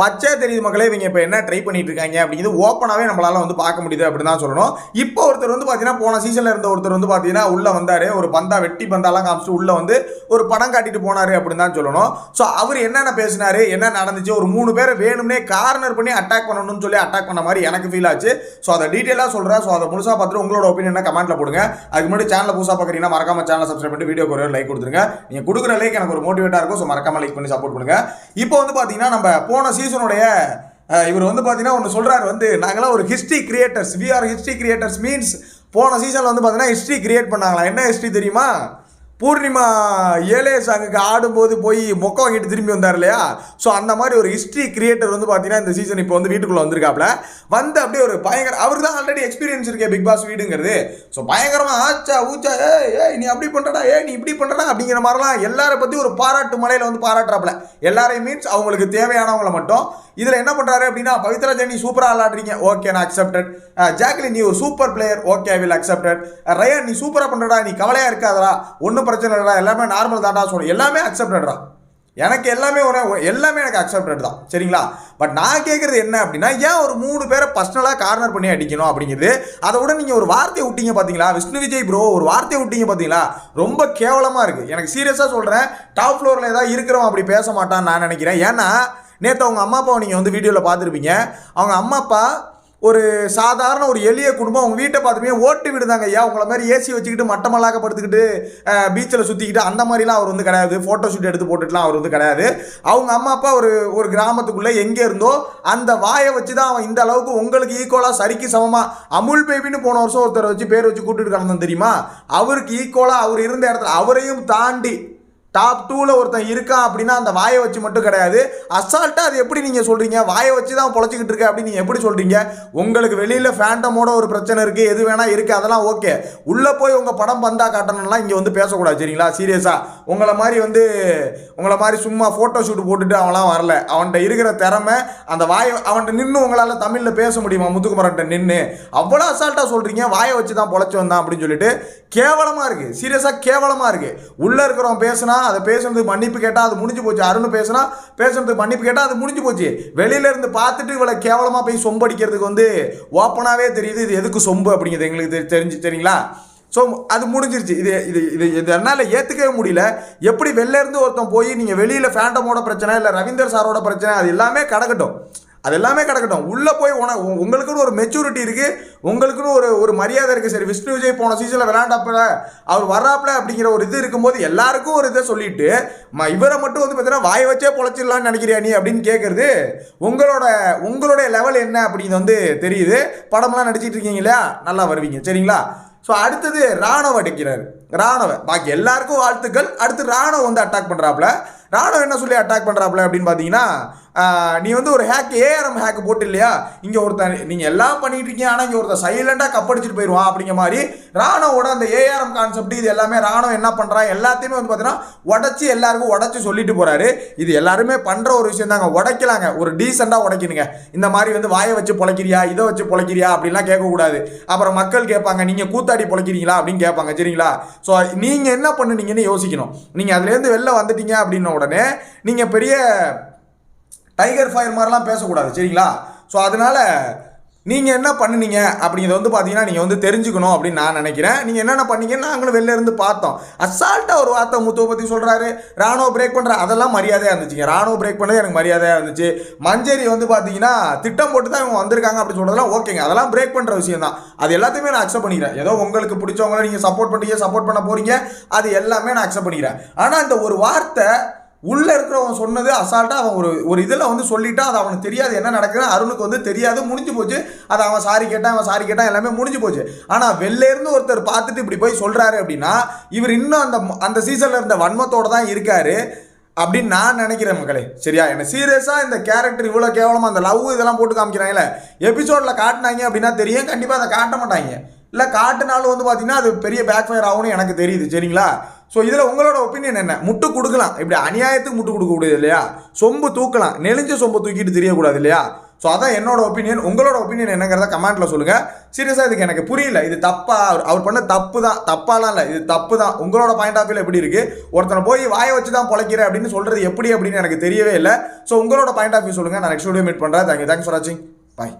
பச்சை தெரியுது மக்களே இவங்க இப்போ என்ன ட்ரை பண்ணிட்டு இருக்காங்க அப்படிங்கிறது ஓப்பனாகவே நம்மளால வந்து பார்க்க முடியுது அப்படின்னு தான் சொல்லணும். இப்போ ஒருத்தர் வந்து பார்த்தீங்கன்னா போன சீசனில் இருந்த ஒருத்தர் வந்து பார்த்தீங்கன்னா உள்ளே வந்தார். ஒரு பந்தா வெட்டி பந்தாலாம் காமிச்சிட்டு உள்ளே வந்து ஒரு படம் காட்டிட்டு போனார் அப்படின்னு தான் சொல்லணும். ஸோ அவர் என்னென்ன பேசினாரு என்ன நடந்துச்சு ஒரு மூணு பேர் வேணும்னே கார்னர் பண்ணி அட்டாக் பண்ணணும்னு சொல்லி அட்டாக் பண்ண மாதிரி எனக்கு ஃபீல் ஆச்சு. ஸோ அதை டீட்டெயிலாக சொல்கிறேன் ஸோ அதை முழுசாக பார்த்துட்டு உங்களோட ஒப்பீனியன் கமெண்ட்டில் போடுங்க. அதுக்கு முன்னாடி சேனலை புதுசாக பார்க்குறீங்கன்னா மறக்காம சேனல் சப்ஸ்கிரைப் பண்ணி வீடியோ ஒரு லைக் கொடுத்துருங்க. நீங்கள் கொடுக்குற லைக் எனக்கு ஒரு மோட்டிவேட்டாக இருக்கும். ஸோ மறக்காம லைக் பண்ணி சப்போர்ட் பண்ணுங்க. இப்போ வந்து பார்த்தீங்கன்னா நம்ம போன சீசனுடைய இவர் வந்து பார்த்தீங்கன்னா ஒன்று சொல்கிறாரு வந்து நாங்களாம் ஒரு history creators we are history creators means போன சீசனில் வந்து பார்த்தீங்கன்னா ஹிஸ்ட்ரி கிரியேட் பண்ணாங்களா என்ன ஹிஸ்ட்ரி தெரியுமா? பூர்ணிமா ஏழே சாங்குக்கு ஆடும்போது போய் மொக்க வாங்கிட்டு திரும்பி வந்தார் இல்லையா ஸோ அந்த மாதிரி ஒரு ஹிஸ்ட்ரி கிரியேட்டர் வந்து பார்த்தீங்கன்னா இந்த சீசன் இப்போ வந்து வீட்டுக்குள்ளே வந்திருக்காப்ல வந்து அப்படியே ஒரு பயங்கர அவர் தான் ஆல்ரெடி எக்ஸ்பீரியன்ஸ் இருக்கே பிக் பாஸ் வீடுங்கிறது. ஸோ பயங்கரமாக ஆச்சா ஊச்சா ஏ ஏ நீ அப்படி பண்ணுறடா ஏ நீ இப்படி பண்ணுறடா அப்படிங்கிற மாதிரிலாம் எல்லாரை பற்றி ஒரு பாராட்டு மலையில் வந்து பாராட்டுறாப்புல. எல்லாரையும் மீன்ஸ் அவங்களுக்கு தேவையானவங்கள மட்டும். இதில் என்ன பண்ணுறாரு அப்படின்னா பவித்ரா ஜெனி சூப்பராக விளாடுறீங்க ஓகே நான் அக்செப்டட் ஜாக்லின் நீ ஒரு super player okay will accepted Rayan நீ சூப்பராக பண்ணுறடா நீ கவலையாக இருக்காதடா ஒன்றும் பிரச்சனை இல்லைடா எல்லாமே நார்மல் தாட்டா சொல்லணும் எல்லாமே அக்செப்டடா எனக்கு எல்லாமே ஒரு எல்லாமே எனக்கு அக்செப்டட் தான். சரிங்களா? பட் நான் கேட்குறது என்ன அப்படின்னா ஏன் ஒரு மூணு பேரை பர்சனலாக கார்னர் பண்ணி அடிக்கணும் அப்படிங்கிறது? அதை விட நீங்கள் ஒரு வார்த்தையை விட்டீங்க பார்த்தீங்களா விஷ்ணு விஜய் ப்ரோ ஒரு வார்த்தையை விட்டீங்க பார்த்தீங்களா ரொம்ப கேவலமாக இருக்குது எனக்கு சீரியஸாக சொல்கிறேன் டாப் ஃப்ளோரில் ஏதாவது இருக்கிறவன் அப்படி பேச மாட்டான்னு நான் நினைக்கிறேன். ஏன்னா நேற்று அவங்க அம்மா அப்பாவை நீங்கள் வந்து வீடியோவில் பார்த்துருப்பீங்க. அவங்க அம்மா அப்பா ஒரு சாதாரண ஒரு எளிய குடும்பம் அவங்க வீட்டை பார்த்துமே ஓட்டு விடுதாங்க ஐயா. உங்களை மாதிரி ஏசி வச்சுக்கிட்டு மட்டமல்லாக படுத்துக்கிட்டு பீச்சில் சுற்றிக்கிட்டு அந்த மாதிரிலாம் அவர் வந்து கிடையாது. ஃபோட்டோ ஷூட் எடுத்து போட்டுட்டுலாம் அவர் வந்து கிடையாது. அவங்க அம்மா அப்பா ஒரு ஒரு கிராமத்துக்குள்ளே எங்கே இருந்தோ அந்த வாயை வச்சு தான் அவன் இந்த அளவுக்கு உங்களுக்கு ஈக்குவலாக சரிக்கு சமமாக அமுல் பேபின்னு போன வருஷம் ஒருத்தரை வச்சு பேர் வச்சு கூட்டிட்டு கிடந்தோம் தெரியுமா? அவருக்கு ஈக்குவலாக அவர் இருந்த இடத்துல அவரையும் தாண்டி டாப் டூவில் ஒருத்தன் இருக்கான் அப்படின்னா அந்த வாயை வச்சு மட்டும் கிடையாது. அசால்ட்டாக அது எப்படி நீங்கள் சொல்கிறீங்க வாயை வச்சு தான் பொழைச்சிக்கிட்டு இருக்க அப்படின்னு நீங்கள் எப்படி சொல்கிறீங்க உங்களுக்கு வெளியில் ஃபேண்டமோட ஒரு பிரச்சனை இருக்குது எது வேணால் இருக்குது அதெல்லாம் ஓகே உள்ளே போய் உங்கள் படம் பந்தா காட்டணும்லாம் இங்கே வந்து பேசக்கூடாது சரிங்களா? சீரியஸாக உங்களை மாதிரி வந்து உங்களை மாதிரி சும்மா ஃபோட்டோ ஷூட் போட்டுட்டு அவன்லாம் வரல. அவன்கிட்ட இருக்கிற திறமை அந்த வாயை அவன்கிட்ட நின்று உங்களால் தமிழில் பேச முடியுமா? முத்துக்குமரன்ட்ட நின்று அவ்வளோ அசால்ட்டாக சொல்கிறீங்க வாயை வச்சு தான் பொழைச்சி வந்தான் அப்படின்னு சொல்லிட்டு கேவலமாக இருக்குது சீரியஸாக கேவலமாக இருக்குது உள்ளே இருக்கிறவன் பேசுனா அதை பேசுனதுக்கு மன்னிப்பு கேட்டால் அது முடிஞ்சு போச்சு. அருண் பேசுனா பேசுனதுக்கு மன்னிப்பு கேட்டால் அது முடிஞ்சு போச்சு. வெளியில இருந்து பார்த்துட்டு இவ்வளோ கேவலமாக போய் சொம்படிக்கிறதுக்கு வந்து ஓப்பனாகவே தெரியுது. இது எதுக்கு சொம்பு அப்படிங்கிறது எங்களுக்கு தெரிஞ்சு சரிங்களா ஸோ அது முடிஞ்சிருச்சு. இது இது இது இது என்னால் ஏற்றுக்கவே முடியல. எப்படி வெளில இருந்து ஒருத்தன் போய் நீங்கள் வெளியில் ஃபேண்டமோட பிரச்சனை இல்லை ரவீந்தர் சாரோட பிரச்சனை அது எல்லாமே கிடக்கட்டும். அது எல்லாமே கிடக்கட்டும். உள்ளே போய் உன உங்களுக்குன்னு ஒரு மெச்சூரிட்டி இருக்குது உங்களுக்குன்னு ஒரு ஒரு மரியாதை இருக்குது சரி விஷ்ணு விஜய் போன சீசனில் விளையாண்டப்பல அவர் வர்றாப்புல அப்படிங்கிற ஒரு இது இருக்கும்போது எல்லாருக்கும் ஒரு இதை சொல்லிட்டு ம இவரை மட்டும் வந்து பார்த்தீங்கன்னா வாய வச்சே பொழைச்சிடலான்னு நினைக்கிறியா நீ? அப்படின்னு கேட்குறது உங்களோட உங்களுடைய லெவல் என்ன அப்படின்னு வந்து தெரியுது. படம்லாம் நடிச்சிட்டு இருக்கீங்க இல்லையா? நல்லா வருவீங்க. சரிங்களா? ஸோ அடுத்தது ராணவ அடிக்கிறார் ராணவ பாக்கி எல்லாருக்கும் வாழ்த்துக்கள். அடுத்து ராணவ வந்து அட்டாக் பண்ணுறாப்புல ராணவ என்ன சொல்லி அட்டாக் பண்ணுறாப்புல அப்படின்னு பார்த்தீங்கன்னா நீ வந்து ஒரு ஹேக் ஏஆர்எம் ஹேக் போட்டு இல்லையா இங்கே ஒருத்தன் நீங்கள் எல்லாம் பண்ணிட்டு இருக்கீங்க ஆனால் இங்கே ஒருத்தன் சைலண்டாக கப்படிச்சிட்டு போயிடுவான் அப்படிங்கிற மாதிரி ராணுவோட அந்த ஏஆர்எம் கான்செப்ட் இது எல்லாமே ராணுவம் என்ன பண்ணுறான் எல்லாத்தையுமே வந்து பார்த்தீங்கன்னா உடச்சி எல்லாருக்கும் உடச்சி சொல்லிட்டு போகிறாரு இது எல்லாருமே பண்ணுற ஒரு விஷயம் தாங்க. உடைக்கலாங்க. ஒரு டீசெண்டாக உடைக்கணுங்க. இந்த மாதிரி வந்து வாயை வச்சு பொழைக்கிறியா இதை வச்சு பொழைக்கிறியா அப்படின்லாம் கேட்கக்கூடாது. அப்புறம் மக்கள் கேட்பாங்க நீங்கள் கூத்தாடி பொழைக்கிறீங்களா? அப்படின்னு கேட்பாங்க. சரிங்களா? ஸோ நீங்கள் என்ன பண்ணுனீங்கன்னு யோசிக்கணும். நீங்கள் அதுலேருந்து வெளில வந்துட்டீங்க அப்படின்ன உடனே நீங்கள் பெரிய டைகர் ஃபயர் மாதிரிலாம் பேசக்கூடாது சரிங்களா? ஸோ அதனால நீங்கள் என்ன பண்ணுனீங்க அப்படிங்கிறத வந்து பார்த்தீங்கன்னா நீங்கள் வந்து தெரிஞ்சுக்கணும் அப்படின்னு நான் நினைக்கிறேன். நீங்கள் என்னென்ன பண்ணீங்கன்னு நாங்களும் வெளில இருந்து பார்த்தோம். அசால்ட்டாக ஒரு வார்த்தை முத்துவை பற்றி சொல்கிறாரு ராணுவ பிரேக் பண்ணுற அதெல்லாம் மரியாதையாக இருந்துச்சுங்க. ராணுவ பிரேக் பண்ணது எனக்கு மரியாதையாக இருந்துச்சு. மஞ்சேரி வந்து பார்த்தீங்கன்னா திட்டம் போட்டு தான் இவங்க வந்திருக்காங்க அப்படின்னு சொல்கிறதெல்லாம் ஓகேங்க அதெல்லாம் பிரேக் பண்ணுற விஷயம் தான் அது எல்லாத்தையுமே நான் அக்செப்ட் பண்ணிக்கிறேன். ஏதோ உங்களுக்கு பிடிச்சவங்கள நீங்கள் சப்போர்ட் பண்ணுறீங்க சப்போர்ட் பண்ண போகிறீங்க அது எல்லாமே நான் அக்செப்ட் பண்ணிக்கிறேன். ஆனால் இந்த ஒரு வார்த்தை உள்ளே இருக்கிறவன் சொன்னது அசால்ட்டாக அவன் ஒரு ஒரு இதில் வந்து சொல்லிட்டான் அது அவனுக்கு தெரியாது என்ன நடக்குதுன்னு அருணுக்கு வந்து தெரியாது முடிஞ்சு போச்சு. அது அவன் சாரி கேட்டான் அவன் சாரி கேட்டான் எல்லாமே முடிஞ்சு போச்சு. ஆனால் வெளிலேருந்து ஒருத்தர் பார்த்துட்டு இப்படி போய் சொல்கிறாரு அப்படின்னா இவர் இன்னும் அந்த அந்த சீசனில் இருந்த வன்மத்தோட தான் இருக்காரு அப்படின்னு நான் நினைக்கிறேன் மக்களே. சரியா? என்ன சீரியஸாக இந்த கேரக்டர் இவ்வளோ கேவலமாக அந்த லவ் இதெல்லாம் போட்டு காமிக்கிறாங்களே எபிசோடில் காட்டினாங்க அப்படின்னா தெரியும் கண்டிப்பாக அதை காட்ட மாட்டாங்க. இல்லை காட்டினாலும் வந்து பார்த்தீங்கன்னா அது பெரிய பேக் ஃபயர் ஆகும்னு எனக்கு தெரியுது. சரிங்களா? ஸோ இதில் உங்களோட ஒப்பீனியன் என்ன? முட்டு கொடுக்கலாம். இப்படி அநியாயத்துக்கு முட்டு கொடுக்கக்கூடாது இல்லையா? சொம்பு தூக்கலாம். நெளிஞ்ச சொம்பு தூக்கிட்டு தெரியக்கூடாது இல்லையா? ஸோ அதான் என்னோட ஒப்பீனியன் உங்களோட ஒப்பீனியன் என்னங்கிறத கமெண்ட்டில் சொல்லுங்கள் சீரியஸாக இதுக்கு எனக்கு புரியல. இது தப்பா? அவர் அவர் பண்ண தப்பு தான். தப்பாலாம் இல்லை. இது தப்பு தான். உங்களோட பாயிண்ட் ஆஃப் வியூ எப்படி இருக்குது ஒருத்தனை போய் வாயை வச்சு தான் பிழைக்கிற அப்படின்னு சொல்கிறது எப்படி அப்படின்னு எனக்கு தெரியவே இல்லை. ஸோ உங்களோட பாயிண்ட் ஆஃப் வியூ சொல்லுங்கள் நான் நெக்ஸ்ட் வீடியோ மீட் பண்ணுறேன் தேங்க்யூ தேங்க்ஸ் ஃபார் வாட்சிங் பாய்